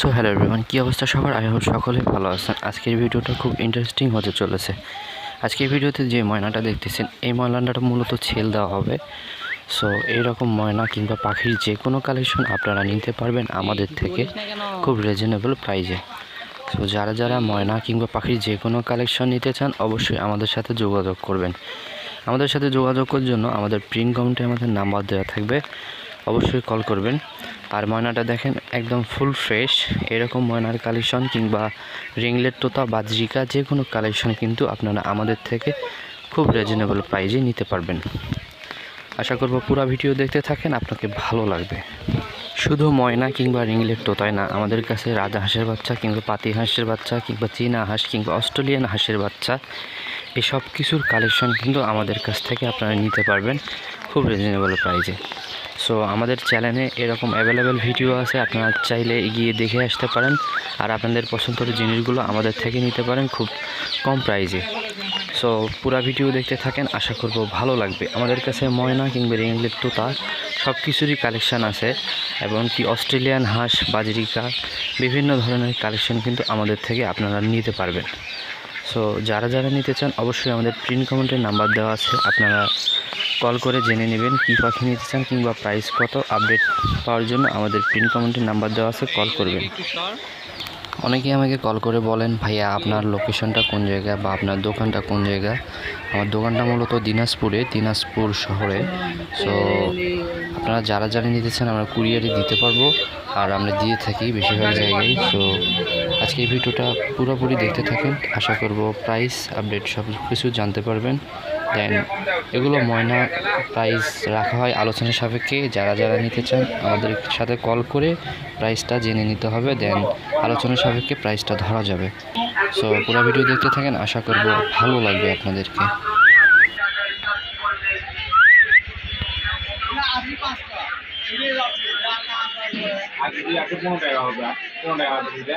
So hello everyone কী অবস্থা সবার? I hope সকলে ভালো আছেন। আজকের ভিডিওটা খুব ইন্টারেস্টিং হতে চলেছে। আজকের ভিডিওতে যে ময়নাটা দেখতেছেন, এই ময়নাটা মূলত ছেল দেওয়া হবে। সো এইরকম ময়না কিংবা পাখির যে কোনো কালেকশন আপনারা নিতে পারবেন আমাদের থেকে খুব রিজনেবল প্রাইজে সো যারা যারা ময়না কিংবা পাখির যে কোনো কালেকশন নিতে চান, অবশ্যই আমাদের সাথে যোগাযোগ করবেন। আমাদের সাথে যোগাযোগ করার জন্য আমাদের প্রিন্ট কাউন্টে আমাদের নাম্বার দেওয়া থাকবে। অবশ্যই কল করবেন। আর ময়নাটা দেখেন একদম ফুল ফ্রেশ এরকম ময়নার কালেকশন কিংবা রিংলেট তোতা বাজরিকা যে কোনো কালেকশন কিন্তু আপনারা আমাদের থেকে খুব রিজনেবল প্রাইজে নিতে পারবেন। আশা করব পুরো ভিডিও দেখতে থাকেন, আপনাকে ভালো লাগবে। শুধু ময়না কিংবা রিংলেট তোতায় না, আমাদের কাছে রাজা হাঁসের বাচ্চা কিংবা পাতি হাঁসের বাচ্চা কিংবা চীনা হাঁস কিংবা অস্ট্রেলিয়ান হাঁসের বাচ্চা এসব কিছুর কালেকশন কিন্তু আমাদের কাছ থেকে আপনারা নিতে পারবেন খুব রিজনেবল প্রাইজে সো আমাদের চ্যানেলে এরকম অ্যাভেলেবেল ভিডিও আছে, আপনারা চাইলে গিয়ে দেখে আসতে পারেন। আর আপনাদের পছন্দের জিনিসগুলো আমাদের থেকে নিতে পারেন খুব কম প্রাইজে সো পুরা ভিডিও দেখতে থাকেন, আশা করব ভালো লাগবে। আমাদের কাছে ময়না কিংবা রিংলেট তোতা সব কিছুরই কালেকশান আছে। এবং কি অস্ট্রেলিয়ান হাঁস, বাজরিকা, বিভিন্ন ধরনের কালেকশন কিন্তু আমাদের থেকে আপনারা নিতে পারবেন। সো যারা যারা নিতে চান, অবশ্যই আমাদের প্রিন্ট কমেন্টের নাম্বার দেওয়া আছে। আপনারা কল করে জেনে নেবেন কী পাখি নিতে চান কিংবা প্রাইস কত। আপডেট পাওয়ার জন্য আমাদের প্রিন্ট কমেন্টের নাম্বার দেওয়া আছে কল করবেন। অনেকেই আমাকে কল করে বলেন, ভাইয়া, আপনার লোকেশনটা কোন জায়গা বা আপনার দোকানটা কোন জায়গা? আমার দোকানটা মূলত দিনাজপুরে, দিনাজপুর শহরে। সো আপনারা যারা যারা নিতে চান আমরা কুরিয়ারে দিতে পারব। আর আমরা দিয়ে থাকি বেশিরভাগ জায়গায়। সো আজকে এই ভিডিওটা পুরোপুরি দেখতে থাকেন। আশা করব প্রাইস আপডেট সব কিছু জানতে পারবেন। দেন এগুলো ময়না প্রাইস রাখা হয় আলোচনা সাপেক্ষে। যারা যারা নিতে চান, আমাদের সাথে কল করে প্রাইসটা জেনে নিতে হবে। দেন আলোচনা সাপেক্ষে প্রাইসটা ধরা যাবে। সো পুরো ভিডিও দেখতে থাকেন। আশা করব ভালো লাগবে আপনাদেরকে। টাকা হবে টাকা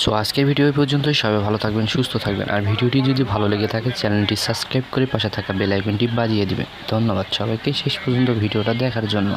সো আজকের ভিডিও এই পর্যন্তই। সবাই ভালো থাকবেন, সুস্থ থাকবেন। আর ভিডিওটি যদি ভালো লেগে থাকে, চ্যানেলটি সাবস্ক্রাইব করে পাশে থাকা বেল আইকনটি বাজিয়ে দেবেন। ধন্যবাদ সবাইকে শেষ পর্যন্ত ভিডিওটা দেখার জন্য।